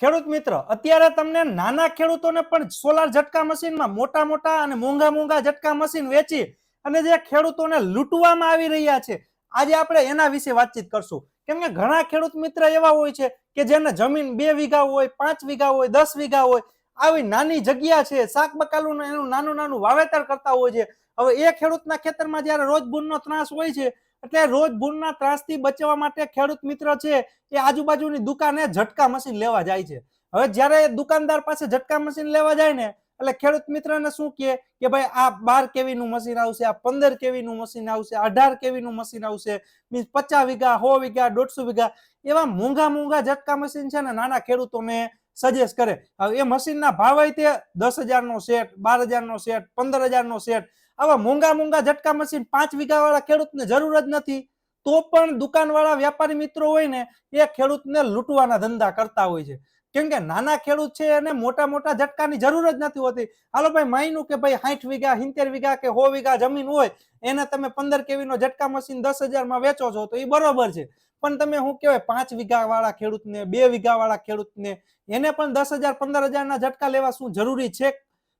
ખેડૂત મિત્ર, અત્યારે તમને નાના ખેડૂતોને પણ સોલાર ઝટકા મશીનમાં મોટા મોટા અને મોંઘા મોંઘા ઝટકા મશીન વેચી અને જે ખેડૂતોને લૂંટવામાં આવી રહ્યા છે, આજે આપણે એના વિશે વાતચીત કરશું. કેમ કે ઘણા ખેડૂત મિત્ર એવા હોય છે કે જેને જમીન બે વીઘા હોય, પાંચ વીઘા હોય, દસ વીઘા હોય, આવી નાની જગ્યા છે, શાક બકાલું એનું નાનું નાનું વાવેતર કરતા હોય છે. હવે એ ખેડૂતના ખેતરમાં જ્યારે રોજ ભૂનનો ત્રાસ હોય છે એટલે રોજ ભૂનના ત્રાસથી બચવા માટે ખેડૂત મિત્ર છે, એ આજુબાજુની દુકાને ઝટકા મશીન લેવા જાય છે. હવે જ્યારે દુકાનદાર પાસે ઝટકા મશીન લેવા જાય ને, એટલે ખેડૂત મિત્રને શું કહે? કે ભાઈ, આ બાર કેવી નું મશીન આવશે, આ પંદર કેવી નું મશીન આવશે, અઢાર કેવી નું મશીન આવશે, મીન્સ પચાસ વીઘા, સો વીઘા, દોઢસો વીઘા, એવા મોંઘા મોંઘા ઝટકા મશીન છે ને નાના ખેડૂતોને સજેસ્ટ કરે. હવે એ મશીનના ભાવ હોય તે દસ હજારનો સેટ બાર હજારનો સેટ પંદર હજારનો સેટ આવા મોંઘા મોંઘા ઝટકા મશીન પાંચ વીઘા વાળા ખેડૂતને જરૂર જ નથી, તો પણ દુકાનવાળા વ્યાપારી મિત્રો હોય ને, એ ખેડૂતને લૂંટવાના ધંધા કરતા હોય છે. કેમ કે નાના ખેડૂત છે એને મોટા મોટા ઝટકાની જરૂર જ નથી હોતી. હાલો ભાઈ, માયનું કે ભાઈ સાઠ વીઘા, સિત્તેર વીઘા કે સો વીઘા જમીન હોય, એને તમે પંદર કેવી નો ઝટકા મશીન દસ હજારમાં વેચો છો, તો એ બરોબર છે. પણ તમે શું કહેવાય, પાંચ વીઘા વાળા ખેડૂતને, બે વીઘા વાળા ખેડૂતને, એને પણ દસ હજાર, પંદર હજારના ઝટકા લેવા શું જરૂરી છે?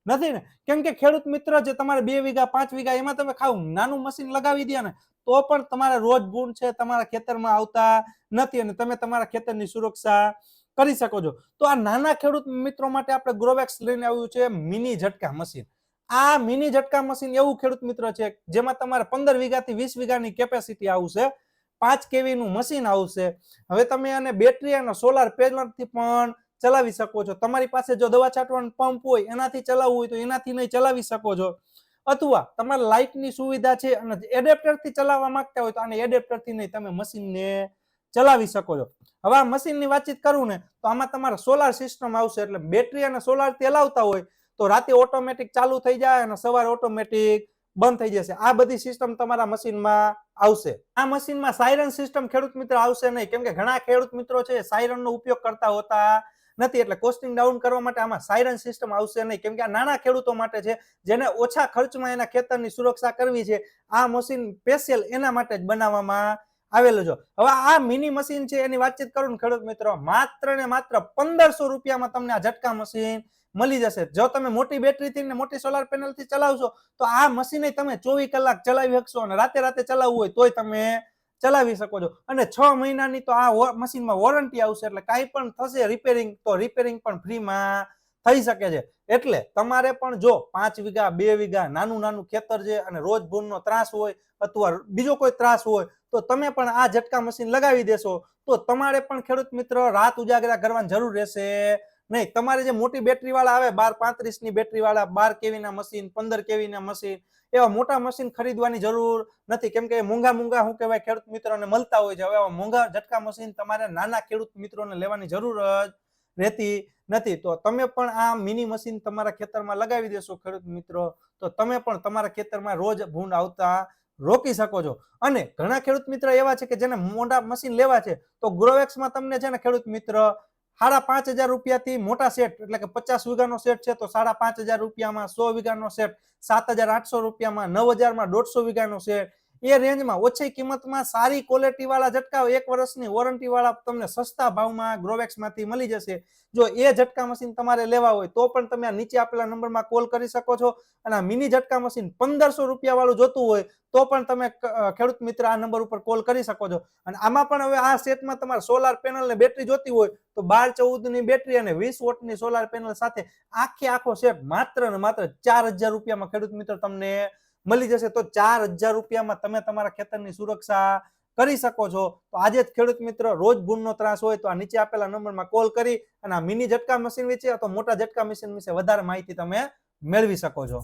નથી ને? કેમ કે ખેડૂત મિત્ર જે તમારે બે વીઘા, પાંચ વીઘા એમાં તમે ખાવ, નાનું મશીન લગાવી દે ને, તો પણ તમારે રોજ ભૂન છે, તમારા ખેતરમાં આવતા નથી અને તમે તમારા ખેતરની સુરક્ષા કરી શકો છો. તો આ નાના ખેડૂત મિત્રો માટે આપણે ગ્રોવેક્સ લઈને આવ્યું છે મિની ઝટકા મશીન આ મિની ઝટકા મશીન એવું ખેડૂત મિત્ર છે, જેમાં તમારે પંદર વીઘાથી વીસ વીઘાની કેપેસિટી આવશે, પાંચ કેવીનું મશીન આવશે. હવે તમે આને બેટરી અને સોલાર પેનલથી પણ ચલાવી શકો છો. તમારી પાસે જો દવા છાંટવાનો પંપ હોય, એનાથી ચલાવવું હોય તો એનાથી નહીં ચલાવી શકો છો. અથવા તમારે લાઇટની સુવિધા છે અને એડેપ્ટરથી ચલાવવા માંગતા હોય તો આને એડેપ્ટરથી નહીં, તમે મશીનને ચલાવી શકો છો. હવે આ મશીનની વાતચીત કરું ને, તો આમાં તમારે સોલાર સિસ્ટમ આવશે, એટલે બેટરી અને સોલાર ચલાવતા હોય, તો રાતે ઓટોમેટિક ચાલુ થઈ જાય અને સવારે ઓટોમેટિક બંધ થઈ જશે. આ બધી સિસ્ટમ તમારા મશીનમાં આવશે. આ મશીનમાં સાયરન સિસ્ટમ ખેડૂત મિત્ર આવશે નહીં. કેમ કે ઘણા ખેડૂત મિત્રો છે સાયરનનો ઉપયોગ કરતા હોતા નથી, એટલે કોસ્ટિંગ ડાઉન કરવા માટે આમાં સાયરન સિસ્ટમ આવશે નહીં. કેમ કે આ નાના ખેડૂતો માટે છે, જેને ઓછા ખર્ચમાં એના ખેતરની સુરક્ષા કરવી છે, આ મશીન સ્પેશિયલ એના માટે જ બનાવવામાં આવેલું છે. હવે આ મિની મશીન છે, એની વાતચીત કરું ને ખેડૂત મિત્રો, માત્ર ને માત્ર પંદરસો રૂપિયામાં તમને આ ઝટકા મશીન મળી જશે. જો તમે મોટી બેટરીથી ને મોટી સોલાર પેનલથી ચલાવશો, તો આ મશીન તમે ચોવીસ કલાક ચલાવી શકશો અને રાતે રાતે ચલાવવું હોય તોય તમે ચલાવી શકો છો. અને છ મહિનાની તો આ મશીનમાં વોરંટી આવશે એટલે કાંઈ પણ થશે રિપેરિંગ તો રિપેરિંગ પણ ફ્રીમાં થઈ શકે છે. એટલે તમારે પણ જો પાંચ વીઘા, બે વીઘા નાનું નાનું ખેતર છે અને રોજ ભૂનનો ત્રાસ હોય અથવા બીજો કોઈ ત્રાસ હોય, તો તમે પણ આ ઝટકા મશીન લગાવી દેશો. તો તમારે પણ ખેડૂત મિત્ર રાત ઉજાગરા કરવાની જરૂર રહેશે. નહીં, તમારે જે મોટી બેટરી વાળા આવે, બાર પાંત્રીસની બેટરી વાળા બાર કેવી ના મશીન, પંદર કેવી ના મશીન, એવા મોટા મશીન ખરીદવાની જરૂર નથી. કેમ કે મોંઘા મોંઘા, શું કહેવાય, ખેડૂત મિત્રોને મળતા હોય છે. હવે આવા મોંઘા ઝટકા મશીન તમારે નાના ખેડૂત મિત્રોને લેવાની જરૂર જ રહેતી નથી. તો તમે પણ આ મિની મશીન તમારા ખેતરમાં લગાવી દેશો, ખેડૂત મિત્રો. તો તમે પણ તમારા ખેતરમાં રોજ ભૂંડ આવતા રોકી શકો છો. અને ઘણા ખેડૂત મિત્ર એવા છે કે જેને મોટા મશીન લેવા છે, તો ગ્રોવેક્સમાં તમને છે ને ખેડૂત મિત્ર સાડા પાંચ હજાર રૂપિયાથી મોટા સેટ, એટલે કે પચાસ વીઘાનો સેટ છે, તો સાડા પાંચ હજાર રૂપિયામાં સો વીઘાનો સેટ, સાત હજાર આઠસો રૂપિયામાં નવ હજારમાં દોઢસો વીઘાનો સેટ એ રેન્જમાં ઓછી કિંમતમાં સારી ક્વોલિટી વાળા ઝટકા એક વર્ષની વોરંટી વાળા તમને સસ્તા ભાવમાં ગ્રોવેક્સમાંથી મળી જશે. જો એ ઝટકા મશીન તમારે લેવા હોય તો પણ તમે આ નીચે આપેલા નંબરમાં કોલ કરી શકો છો અને આ મિની ઝટકા મશીન પંદરસો રૂપિયા વાળું જોતું હોય તો પણ તમે ખેડૂત મિત્ર આ નંબર ઉપર કોલ કરી શકો છો. અને આમાં પણ હવે આ સેટમાં તમારે સોલાર પેનલ ને બેટરી જોતી હોય તો બાર ચૌદની બેટરી અને વીસ વોટની સોલાર પેનલ સાથે આખે આખો સેટ માત્ર ને માત્ર ચાર હજાર રૂપિયામાં ખેડૂત મિત્ર તમને મળી જશે તો ચાર હજાર રૂપિયામાં તમે તમારા ખેતરની સુરક્ષા કરી શકો છો. તો આજે જ ખેડૂત મિત્ર રોજ ભૂનનો ત્રાસ હોય તો આ નીચે આપેલા નંબરમાં કોલ કરી અને આ મિની ઝટકા મશીન વિશે અથવા મોટા ઝટકા મશીન વિશે વધારે માહિતી તમે મેળવી શકો છો.